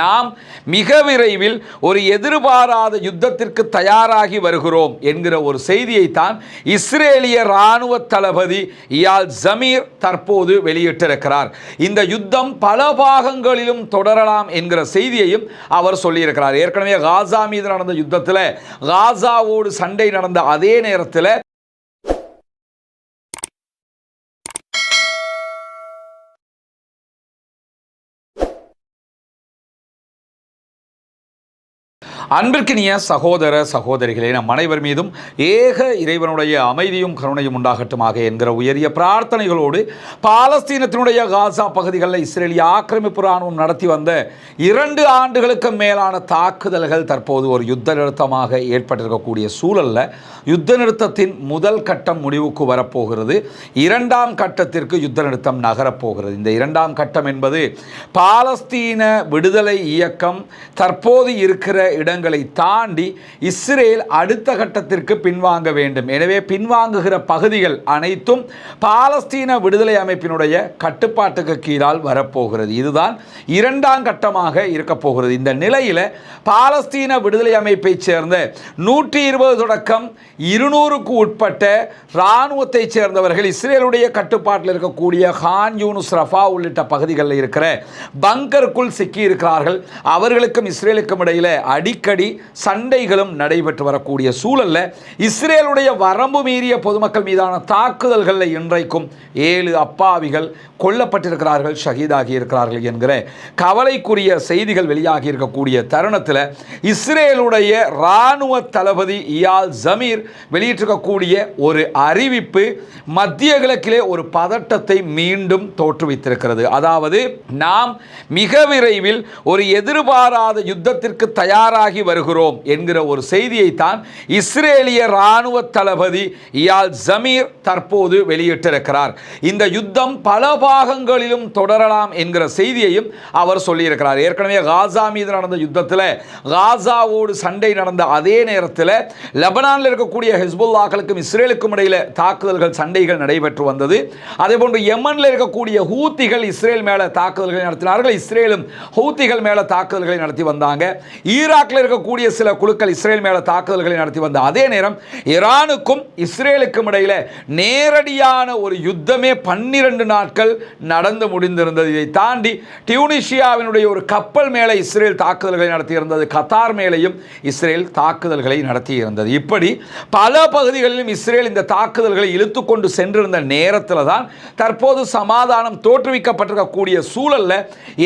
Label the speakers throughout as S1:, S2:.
S1: நாம் மிக விரைவில் ஒரு எதிர்பாராத யுத்தத்திற்கு தயாராகி வருகிறோம் என்கிற ஒரு செய்தியைத்தான் இஸ்ரேலிய இராணுவ தளபதி இயால் ஜமீர் தற்போது வெளியிட்டிருக்கிறார். இந்த யுத்தம் பல பாகங்களிலும் தொடரலாம் என்கிற செய்தியையும் அவர் சொல்லியிருக்கிறார். ஏற்கனவே காசா மீது நடந்த யுத்தத்தில் காசாவோடு சண்டை நடந்த அதே நேரத்தில் அன்பிற்கினிய சகோதர சகோதரிகளே நம் அனைவர் மீதும் ஏக இறைவனுடைய அமைதியும் கருணையும் உண்டாகட்டுமாக என்கிற உயரிய பிரார்த்தனைகளோடு பாலஸ்தீனத்தினுடைய காசா பகுதிகளில் இஸ்ரேலிய ஆக்கிரமிப்பு ராணுவம் நடத்தி வந்த இரண்டு ஆண்டுகளுக்கு மேலான தாக்குதல்கள் தற்போது ஒரு யுத்த நிறுத்தமாக ஏற்பட்டிருக்கக்கூடிய சூழலில் யுத்த நிறுத்தத்தின் முதல் கட்டம் முடிவுக்கு வரப்போகிறது. இரண்டாம் கட்டத்திற்கு யுத்த நிறுத்தம் நகரப்போகிறது. இந்த இரண்டாம் கட்டம் என்பது பாலஸ்தீன விடுதலை இயக்கம் தற்போது இருக்கிற இடம் இடங்களை தாண்டி இஸ்ரேல் அடுத்த கட்டத்திற்கு பின்வாங்க வேண்டும். எனவே பின்வாங்குகிற பகுதிகள் அனைத்தும் பாலஸ்தீன விடுதலை அமைப்பினுடைய கட்டுப்பாட்டுக்கு கீழால் வரப்போகிறது. இதுதான் இரண்டாம் கட்டமாக இருக்க போகிறது. இந்த நிலையில் பாலஸ்தீன விடுதலை அமைப்பைச் சேர்ந்த நூற்றி இருபது தொடக்கம் இருநூறுக்கு உட்பட்ட இராணுவத்தைச் சேர்ந்தவர்கள் இஸ்ரேலுடைய கட்டுப்பாட்டில் இருக்கக்கூடிய ஹான் யூனுஸ் ரஃபா உள்ளிட்ட பகுதிகளில் இருக்கிற பங்கருக்குள் சிக்கி இருக்கிறார்கள் அவர்களுக்கும் இஸ்ரேலுக்கும் இடையில் அடிக்கடி சண்டைகளும் நடைபெற்று வரக்கூடிய சூழலில் இஸ்ரேலுடைய வரம்பு மீறிய பொதுமக்கள் மீதான தாக்குதல்களில் இன்றைக்கும் ஏழு அப்பாவிகள் கொல்லப்பட்டிருக்கிறார்கள் ஷஹீதாகி இருக்கிறார்கள் என்கிற கவலைக்குரிய செய்திகள் வெளியாகி இருக்கக்கூடிய தருணத்தில் இஸ்ரேலுடைய இராணுவ தளபதி இயால் ஜமீர் வெளியிட்டிருக்கக்கூடிய ஒரு அறிவிப்பு மத்திய கிழக்கிலே ஒரு பதட்டத்தை மீண்டும் தோற்றுவித்திருக்கிறது. அதாவது நாம் மிக விரைவில் ஒரு எதிர்பாராத யுத்தத்திற்கு தயாராகி விலகி வருகிறோம் என்கிற ஒரு செய்தியைத்தான் இஸ்ரேலிய இராணுவ தளபதி இயால் ஜமீர் தற்போது வெளியிட்டிருக்கிறார். இந்த யுத்தம் பல பாகங்களிலும் தொடரலாம் என்கிற செய்தியையும் அவர் சொல்லியிருக்கிறார். ஏற்கனவே காசா மீது நடந்த யுத்தத்தில் காசாவோடு சண்டை நடந்த அதே நேரத்தில் லெபனானில் இருக்கக்கூடிய ஹிஸ்புல்லாக்களுக்கும் இஸ்ரேலுக்கும் இடையில் தாக்குதல்கள் சண்டைகள் நடைபெற்று வந்தது. அதேபோன்று யமனில் இருக்கக்கூடிய ஹூத்திகள் இஸ்ரேல் மேலே தாக்குதல்களை நடத்தினார்கள். இஸ்ரேலும் ஹூத்திகள் மேலே தாக்குதல்களை நடத்தி வந்தாங்க. ஈராக்கில் இருக்கக்கூடிய சில குழுக்கள் இஸ்ரேல் மேலே தாக்குதல்களை நடத்தி வந்த அதே நேரம் ஈரானுக்கும் இஸ்ரேலுக்கும் இடையில் நேரடியான ஒரு யுத்தமே பன்னிரண்டு நாட்கள் நடந்து முடிந்திருந்தது. இதை தாண்டி டியூனிஷியாவினுடைய ஒரு கப்பல் மேலே இஸ்ரேல் தாக்குதல்களை நடத்தியிருந்தது. கத்தார் மேலேயும் இஸ்ரேல் தாக்குதல்களை நடத்தியிருந்தது. இப்படி பல பகுதிகளிலும் இஸ்ரேல் இந்த தாக்குதல்களை இழுத்து கொண்டு சென்றிருந்த நேரத்தில் தான் தற்போது சமாதானம் தோற்றுவிக்கப்பட்டிருக்கக்கூடிய சூழலில்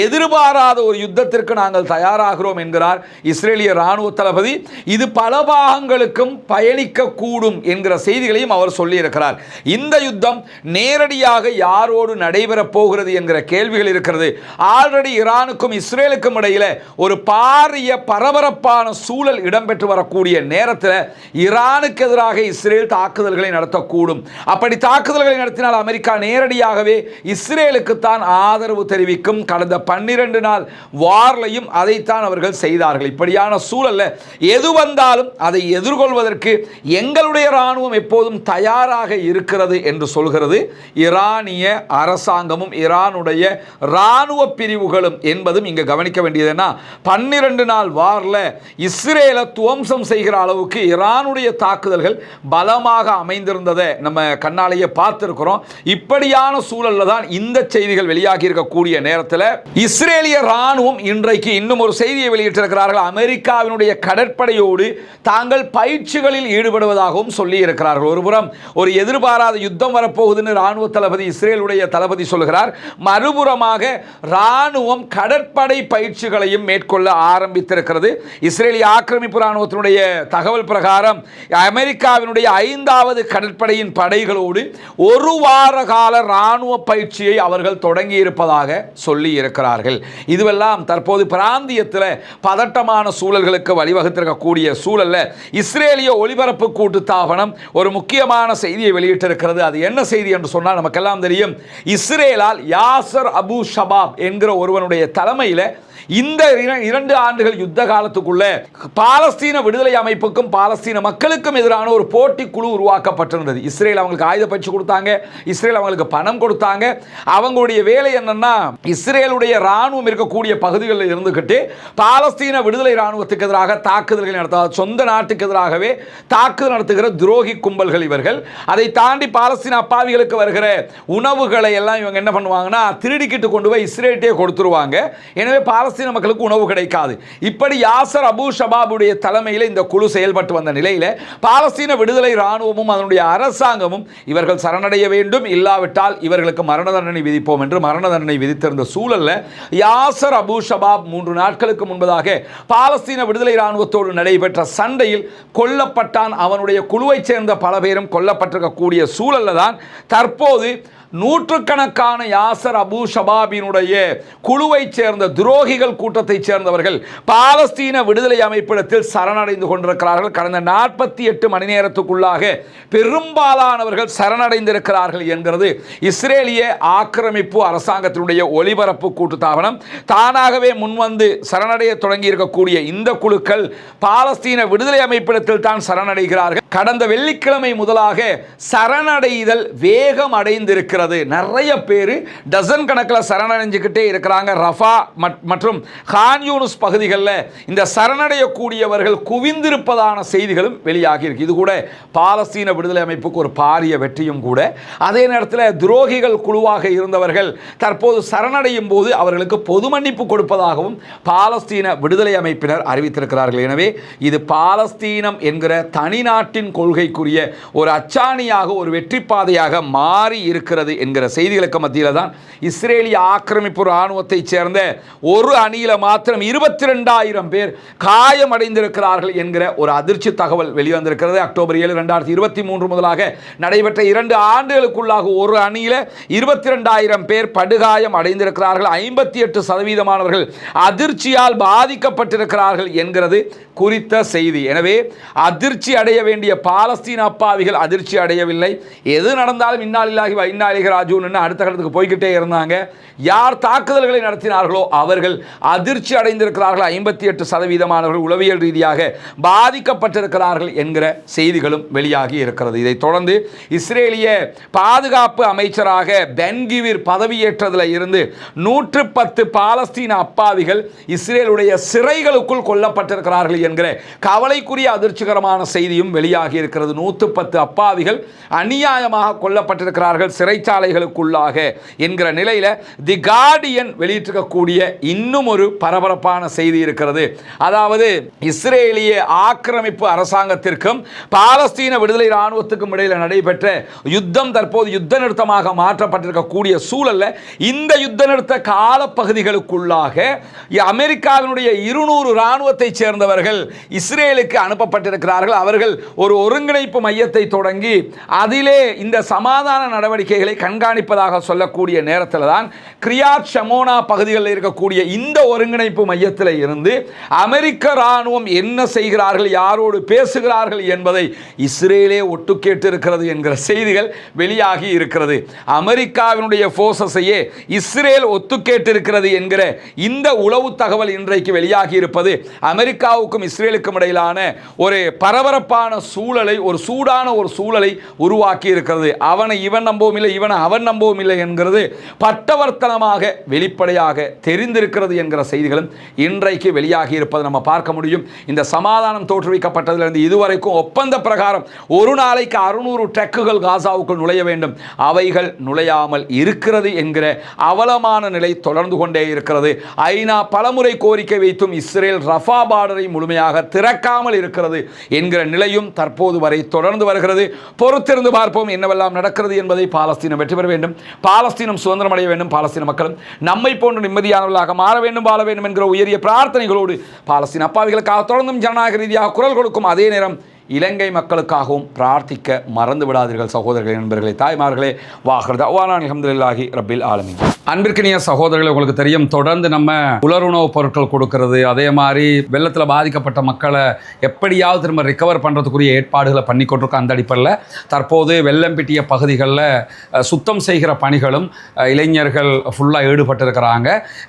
S1: எதிர்பாராத ஒரு யுத்தத்திற்கு நாங்கள் தயாராகிறோம் என்கிறார் இஸ்ரேலிய இராணுவ தளபதி இது பல பாகங்களுக்கும் பயணிக்கக்கூடும் என்கிற செய்திகளையும் அவர் சொல்லியிருக்கிறார். இந்த யுத்தம் நேரடியாக யாரோடு நடைபெறப் போகிறது என்கிற கேள்விகள் இருக்கிறது. ஆல்ரெடி ஈரானுக்கும் இஸ்ரேலுக்கும் இடையில ஒரு பாரிய பரபரப்பான சூழல் இடம்பெற்று வரக்கூடிய நேரத்தில் ஈரானுக்கு எதிராக இஸ்ரேல் தாக்குதல்களை நடத்தக்கூடும். அப்படி தாக்குதல்களை நடத்தினால் அமெரிக்கா நேரடியாகவே இஸ்ரேலுக்கு தான் ஆதரவு தெரிவிக்கும். கடந்த பன்னிரண்டு நாள் வார்லையும் அதைத்தான் அவர்கள் செய்தார்கள். இப்படியான சூழல்ல எது வந்தாலும் அதை எதிர்கொள்வதற்கு எங்களுடைய இராணுவம் எப்போதும் தயாராக இருக்கிறது என்று சொல்கிறது. ஈரானிய அரசாங்கமும் ஈரானுடைய இராணுவ பிரிவுகளும் என்பதும் இங்கே கவனிக்க வேண்டியதுன்னா பன்னிரண்டு நாள் வாரில் இஸ்ரேலை துவம்சம் செய்கிற அளவுக்கு ஈரானுடைய தாக்குதல்கள் பலமாக அமைந்திருந்ததை நம்ம கண்ணாலேயே பார்த்துருக்கிறோம். இப்படியான சூழல்ல தான் இந்த செய்திகள் வெளியாகி இருக்கக்கூடிய நேரத்தில் இஸ்ரேலிய இராணுவம் இன்றைக்கு இன்னும் ஒரு செய்தியை வெளியிட்டிருக்கிறார்கள். அமெரிக்க அமெரிக்காவினுடைய கடற்படையோடு தாங்கள் பயிற்சிகளில் ஈடுபடுவதாகவும் சொல்லியிருக்கிறார்கள். ஒருபுறம் ஒரு எதிர்பாராத யுத்தம் வரப்போகுதுன்னு ராணுவ தளபதி இஸ்ரேலுடைய தளபதி சொல்கிறார் மறுபுறமாக ராணுவம் கடற்படை பயிற்சிகளையும் மேற்கொள்ள ஆரம்பித்திருக்கிறது. இஸ்ரேலிய ஆக்கிரமிப்பு ராணுவத்தினுடைய தகவல் பிரகாரம் அமெரிக்காவினுடைய ஐந்தாவது கடற்படையின் படைகளோடு ஒரு வார கால ராணுவ பயிற்சியை அவர்கள் தொடங்கி இருப்பதாக சொல்லி இருக்கிறார்கள் இதுவெல்லாம் தற்போது பிராந்தியத்தில் பதட்டமான சூழல் சூழல்களுக்கு வழிவகுத்திருக்கக்கூடிய சூழல்ல இஸ்ரேலிய ஒளிபரப்பு கூட்டு தாபனம் ஒரு முக்கியமான செய்தியை வெளியிட்டிருக்கிறது. அது என்ன செய்தி என்று சொன்னால் நமக்கெல்லாம் தெரியும். இஸ்ரேலால் யாசர் அபு ஷபாப் என்கிற ஒருவனுடைய தலைமையில் இந்த இரண்டு ஆண்டுகள் யுத்த காலத்துக்குள்ள பாலஸ்தீன விடுதலை அமைப்புக்கும் பாலஸ்தீன மக்களுக்கும் எதிரான ஒரு போட்டி குழு உருவாக்கப்பட்டிருந்தது. இஸ்ரேல் அவங்களுக்கு ஆயுத பயிற்சி கொடுத்தாங்க இஸ்ரேல் அவங்களுக்கு பணம் கொடுத்தாங்க. அவங்களுடைய வேலை என்னன்னா இஸ்ரேலுடைய ராணுவம் இருக்கக்கூடிய பகுதிகளில் இருந்துகிட்டு பாலஸ்தீன விடுதலை ராணுவத்துக்கு எதிராக தாக்குதல்கள் நடத்தாத சொந்த நாட்டுக்கு எதிராகவே தாக்குதல் நடத்துகிற துரோகி கும்பல்கள் இவர்கள். அதை தாண்டி பாலஸ்தீன அப்பாவிகளுக்கு வருகிற உணவுகளை எல்லாம் இவங்க என்ன பண்ணுவாங்கன்னா திருடிக்கிட்டு கொண்டு போய் இஸ்ரேலிட்டே கொடுத்துருவாங்க. எனவே பாலஸ்தீன மக்களுக்கு உணவு கிடைக்காது. இப்படி யாசர் அபு ஷபாபுடைய தலைமையில் இந்த குழு செயல்பட்டு வந்த நிலையில் பாலஸ்தீன விடுதலை ராணுவமும் அதனுடைய அரசாங்கமும் இவர்கள் சரணடைய வேண்டும். இல்லாவிட்டால் இவர்களுக்கு மரண தண்டனை விதிப்போம் என்று மரண தண்டனை விதித்திருந்த சூழல்ல யாசர் அபு ஷபாப் மூன்று நாட்களுக்கு முன்பதாக பாலஸ்தீன விடுதலை ராணுவத்தோடு நடைபெற்ற சண்டையில் கொல்லப்பட்டான். அவனுடைய குழுவைச் சேர்ந்த பல பேரும் கொல்லப்பட்டிருக்கக்கூடிய சூழல்ல தான் தற்போது நூற்றுக்கணக்கான யாசர் அபு ஷபாபினுடைய குழுவைச் சேர்ந்த துரோகிகள் கூட்டத்தைச் சேர்ந்தவர்கள் பாலஸ்தீன விடுதலை அமைப்பிடத்தில் சரணடைந்து கொண்டிருக்கிறார்கள். கடந்த நாற்பத்தி எட்டு மணி நேரத்துக்குள்ளாக பெரும்பாலானவர்கள் சரணடைந்திருக்கிறார்கள் என்கிறது இஸ்ரேலிய ஆக்கிரமிப்பு அரசாங்கத்தினுடைய ஒலிபரப்பு கூட்டுத்தாபனம் தானாகவே முன்வந்து சரணடைய தொடங்கி இருக்கக்கூடிய இந்த குழுக்கள் பாலஸ்தீன விடுதலை அமைப்பிடத்தில் தான் சரணடைகிறார்கள். கடந்த வெள்ளிக்கிழமை முதலாக சரணடைதல் வேகம் அடைந்திருக்கிறது. நிறைய பேர் டசன் கணக்கில் சரணடைஞ்சுக்கிட்டே இருக்கிறாங்க. ரஃபா மற்றும் கான் யூனுஸ் பகுதிகளில் இந்த சரணடையக்கூடியவர்கள் குவிந்திருப்பதான செய்திகளும் வெளியாகி இருக்கு. இது கூட பாலஸ்தீன விடுதலை அமைப்புக்கு ஒரு பாரிய வெற்றியும் கூட. அதே நேரத்தில் துரோகிகள் குழுவாக இருந்தவர்கள் தற்போது சரணடையும் போது அவர்களுக்கு பொது மன்னிப்பு கொடுப்பதாகவும் பாலஸ்தீன விடுதலை அமைப்பினர் அறிவித்திருக்கிறார்கள். எனவே இது பாலஸ்தீனம் என்கிற தனிநாட்டின் கொள்கைக்குரிய ஒரு அச்சாணியாக ஒரு வெற்றி பாதையாக மாறி இருக்கிறது என்கிற செய்திகளுக்கு மத்தியில் தான் இஸ்ரேலிய ஆக்கிரமிப்பு இராணுவத்தைச் சேர்ந்த ஒரு அணியில் மாத்திரம் இருபத்தி ரெண்டாயிரம் பேர் காயமடைந்திருக்கிறார்கள் என்கிற ஒரு அதிர்ச்சி தகவல் வெளிவந்திருக்கிறது. அக்டோபர் ஏழு ரெண்டாயிரத்தி இருபத்தி மூன்று முதலாக நடைபெற்ற இரண்டு ஆண்டுகளுக்குள்ளாக ஒரு அணியில் இருபத்தி ரெண்டாயிரம் பேர் படுகாயம் அடைந்திருக்கிறார்கள். ஐம்பத்தி எட்டு சதவீதமானவர்கள் அதிர்ச்சியால் பாதிக்கப்பட்டிருக்கிறார்கள் என்கிறது குறித்த செய்தி. எனவே அதிர்ச்சி அடைய வேண்டிய பாலஸ்தீன அப்பாவிகள் அதிர்ச்சி அடையவில்லை. எது நடந்தாலும் இன்னாலில்லாகி வ இன்னாலிக அடுத்த கட்டத்துக்கு போய்கிட்டே இருந்தாங்க. யார் தாக்குதல்களை நடத்தினார்களோ அவர்கள் அதிர்ச்சி அடைந்திருக்கிறார்கள். ஐம்பத்தி எட்டு சதவீதமானவர்கள் உளவியல் ரீதியாக பாதிக்கப்பட்டிருக்கிறார்கள் என்கிற செய்திகளும் வெளியாகி இருக்கிறது. இதைத் தொடர்ந்து இஸ்ரேலிய பாதுகாப்பு அமைச்சராக பென்கிவிர் பதவியேற்றதில் இருந்து நூற்று பத்து பாலஸ்தீன அப்பாவிகள் இஸ்ரேலுடைய சிறைகளுக்குள் கொல்லப்பட்டிருக்கிறார்கள் என்கிற கவலைக்குரிய அதிர்ச்சிகரமான செய்தியும் வெளியாகி இருக்கிறது. நூற்று பத்து அப்பாவிகள் அநியாயமாக கொல்லப்பட்டிருக்கிறார்கள். சிறைச்சாலைகளுக்குள்ளாக என்கிற நிலையில் தி கார்டியன் வெளியிட்டிருக்கக்கூடிய இன்னும் ஒரு பரபரப்பான செய்தி இருக்கிறது. அதாவது இஸ்ரேலிய ஆக்கிரமிப்பு அரசாங்கத்திற்கும் பாலஸ்தீன விடுதலை இராணுவத்துக்கும் இடையில் நடைபெற்ற யுத்தம் தற்போது யுத்த நிறுத்தமாக மாற்றப்பட்டிருக்கக்கூடிய சூழலில் இந்த யுத்த நிறுத்த காலப்பகுதிகளுக்குள்ளாக அமெரிக்காவினுடைய இருநூறு இராணுவத்தைச் சேர்ந்தவர்கள் இஸ்ரேலுக்கு அனுப்பப்பட்டிருக்கிறார்கள். அவர்கள் ஒரு ஒருங்கிணைப்பு மையத்தை தொடங்கி அதிலே இந்த சமாதான நடவடிக்கைகளை பகுதிகளை கண்காணிப்பதாக சொல்லக்கூடிய நேரத்தில் தான் கிரியாத் ஷமோனா பகுதிகளில் இருக்கக்கூடிய இந்த ஒருங்கிணைப்பு மையத்தில் இருந்து அமெரிக்க இராணுவம் என்ன செய்கிறார்கள் யாரோடு பேசுகிறார்கள் என்பதை இஸ்ரேலே ஒட்டு கேட்டிருக்கிறது என்கிற செய்திகள் வெளியாகி இருக்கிறது. அமெரிக்காவினுடைய போர்சஸையே இஸ்ரேல் ஒத்து கேட்டிருக்கிறது என்கிற இந்த உளவு தகவல் இன்றைக்கு வெளியாகி இருப்பது அமெரிக்காவுக்கும் இஸ்ரேலுக்கும் இடையிலான ஒரு பரபரப்பான சூழலை ஒரு சூடான ஒரு சூழலை உருவாக்கி இருக்கிறது. அவனை இவன் நம்பவும் இல்லை இவனை அவன் நம்பவும் இல்லை என்கிறது பட்டவர்த்தனமாக வெளிப்படையாக தெரிந்திருக்கிறது என்கிற செய்திகளும் இன்றைக்கு வெளியாகி இருப்பதை நம்ம பார்க்க முடியும். இந்த சமாதானம் தோற்றுவிக்கப்பட்டதிலிருந்து இதுவரைக்கும் ஒப்பந்த பிரகாரம் ஒரு நாளைக்கு அறுநூறு ட்ரக்குகள் காசாவுக்குள் நுழைய வேண்டும். அவைகள் நுழையாமல் இருக்கிறது என்கிற அவலமான நிலை தொடர்ந்து கொண்டே இருக்கிறது. ஐநா பலமுறை கோரிக்கை வைத்தும் இஸ்ரேல் ரஃபா பார்டரை முழுமையாக திறக்காமல் இருக்கிறது என்கிற நிலையும் தற்போது வரை தொடர்ந்து வருகிறது. பொறுத்திருந்து பார்ப்போம் என்னவெல்லாம் நடக்கிறது என்பதை பாலஸ்தீனம் வெற்றி பெற வேண்டும். பாலஸ்தீனம் சுதந்திரம் அடைய வேண்டும் பாலஸ்தீன மக்களும். நம்மை போன்று நிம்மதியானவர்களாக மாற வேண்டும் வாழ வேண்டும் என்கிற உயரிய பிரார்த்தனைகளோடு பாலஸ்தீன அப்பாவிகளுக்காக தொடர்ந்தும் ஜனநாயக ரீதியாக குரல் கொடுக்கும் அதே நேரம் இலங்கை மக்களுக்காகவும் பிரார்த்திக்க மறந்து விடாதீர்கள் சகோதரர்களே நண்பர்களே தாய்மார்களே. வாகிறது அவ்வாறான் அலமதுல்லாஹி ரபில் ஆலமி அன்பிற்கினிய சகோதரர்களே உங்களுக்கு தெரியும் தொடர்ந்து நம்ம உலருணவுப் பொருட்கள் கொடுக்கறது. அதே மாதிரி வெள்ளத்தில் பாதிக்கப்பட்ட மக்களை எப்படியாவது திரும்ப ரிகவர் பண்ணுறதுக்குரிய ஏற்பாடுகளை பண்ணி கொண்டிருக்கோம் அந்த அடிப்படையில் தற்போது வெள்ளம் பிட்டிய பகுதிகளில் சுத்தம் செய்கிற பணிகளும் இளைஞர்கள் ஃபுல்லாக ஈடுபட்டிருக்கிறாங்க.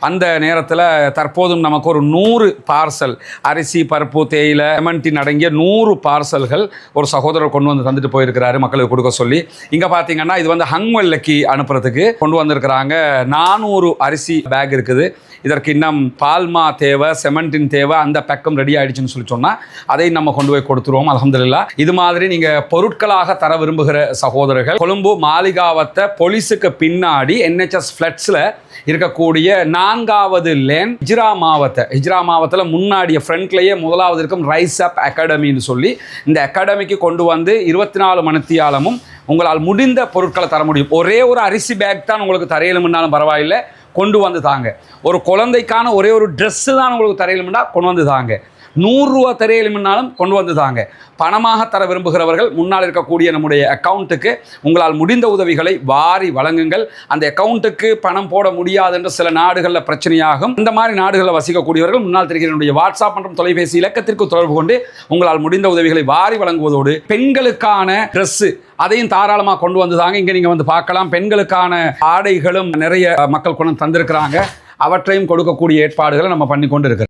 S1: அந்த நேரத்தில் தற்போதும் நமக்கு ஒரு நூறு பார்சல் அரிசி பருப்பு தேயிலை லெமன்டின் அடங்கிய நூறு பார்சல் பார்சல்கள் ஒரு சகோதரர் கொண்டு வந்து தந்துட்டு போயிருக்கிறாரு மக்களுக்கு கொடுக்க சொல்லி. இங்கே பார்த்தீங்கன்னா இது வந்து ஹங்வெல்லைக்கு அனுப்புறதுக்கு கொண்டு வந்திருக்கிறாங்க. நானூறு அரிசி பேக் இருக்குது. இதற்கு இன்னும் பால்மா தேவை செமெண்ட்டின் தேவை அந்த பக்கம் ரெடி ஆயிடுச்சுன்னு சொல்லி சொன்னால் அதை நம்ம கொண்டு போய் கொடுத்துருவோம் அலமதுல்லா இது மாதிரி நீங்கள் பொருட்களாக தர விரும்புகிற சகோதரர்கள் கொழும்பு மாளிகாவத்தை போலீஸுக்கு பின்னாடி என்ஹெச்எஸ் ஃப்ளட்ஸில் இருக்கக்கூடிய நான்காவது லேன் ஹிஜ்ரா மாவத்தை. ஹிஜ்ரா மாவத்தில் முன்னாடியே ஃப்ரண்ட்லேயே முதலாவது இருக்கும் ரைஸ் அப் அகாடமின்னு சொல்லி இந்த அகாடமிக்கு கொண்டு வந்து இருபத்தி நாலு மணித்தியாலமும் உங்களால் முடிந்த பொருட்களை தர முடியும். ஒரே ஒரு அரிசி பேக் தான் உங்களுக்கு தரையிலும்னாலும் பரவாயில்லை. கொண்டு வந்து தாங்க. ஒரு குழந்தைக்கான ஒரே ஒரு ட்ரெஸ்ஸு தான் உங்களுக்கு தரையிலும்னா கொண்டு வந்து தாங்க. நூறுரூவா தரையிலும்னாலும் கொண்டு வந்து தாங்க. பணமாக தர விரும்புகிறவர்கள் முன்னால் இருக்கக்கூடிய நம்முடைய அக்கௌண்ட்டுக்கு உங்களால் முடிந்த உதவிகளை வாரி வழங்குங்கள். அந்த அக்கௌண்ட்டுக்கு பணம் போட முடியாது என்று சில நாடுகளில் பிரச்சனையாகும். இந்த மாதிரி நாடுகளில் வசிக்கக்கூடியவர்கள் முன்னால் தெரிகிறனுடைய வாட்ஸ்அப் மற்றும் தொலைபேசி இலக்கத்திற்கு தொடர்பு கொண்டு உங்களால் முடிந்த உதவிகளை வாரி வழங்குவதோடு பெண்களுக்கான ட்ரெஸ்ஸு அதையும் தாராளமாக கொண்டு வந்து தாங்க. இங்கே நீங்கள் வந்து பார்க்கலாம். பெண்களுக்கான ஆடைகளும் நிறைய மக்கள் கொண்டு தந்திருக்கிறாங்க. அவற்றையும் கொடுக்கக்கூடிய ஏற்பாடுகளை நம்ம பண்ணி கொண்டு இருக்கிறோம்.